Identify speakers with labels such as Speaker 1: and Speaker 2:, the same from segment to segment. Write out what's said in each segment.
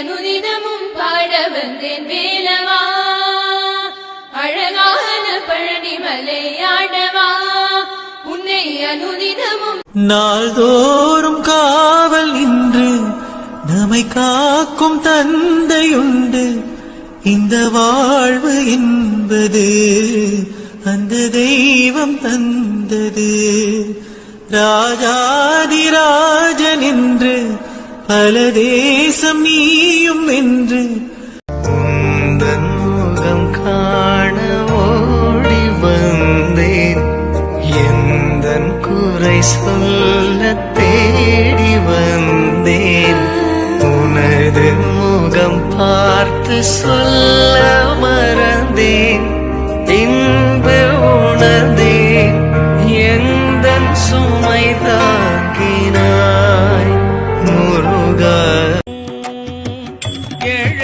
Speaker 1: அனுதினமும் பாட வந்தேன் வேலவா. அழகான பழனி மலையாடவா உன்னை அனுதினமும்
Speaker 2: நாள்தோறும் காவல் நின்று நம்மை காக்கும் தந்தையுண்டு. இந்த வாழ்வு என்பது அந்த தெய்வம் தந்தது. ராஜாதிரா பல தேசம் நீயும் என்று உந்தன் முகம் காண ஓடி வந்தேன். எந்தன் குறை சொல்ல தேடி வந்தேன். உனது முகம் பார்த்து சொல்ல மறந்தேன். இன்பு உணர்ந்தேன். எந்த சுமைதான்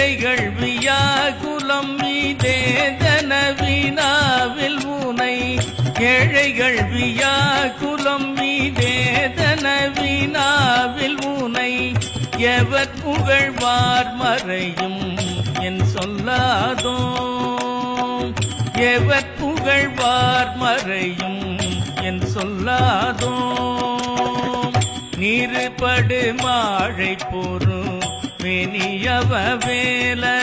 Speaker 3: ஏழைகள் வியாகுலம் மீதேதன வினாவில் முனை. ஏழைகள் வியாகுலம் மீதேதன வினாவில் முனை. எவர் புகழ்வார் மறையும் என் சொல்லாதோ? எவர் புகழ்வார் மறையும் என் சொல்லாதோ? நீருபடு மாழை பொருள் வெனியவ வேலை.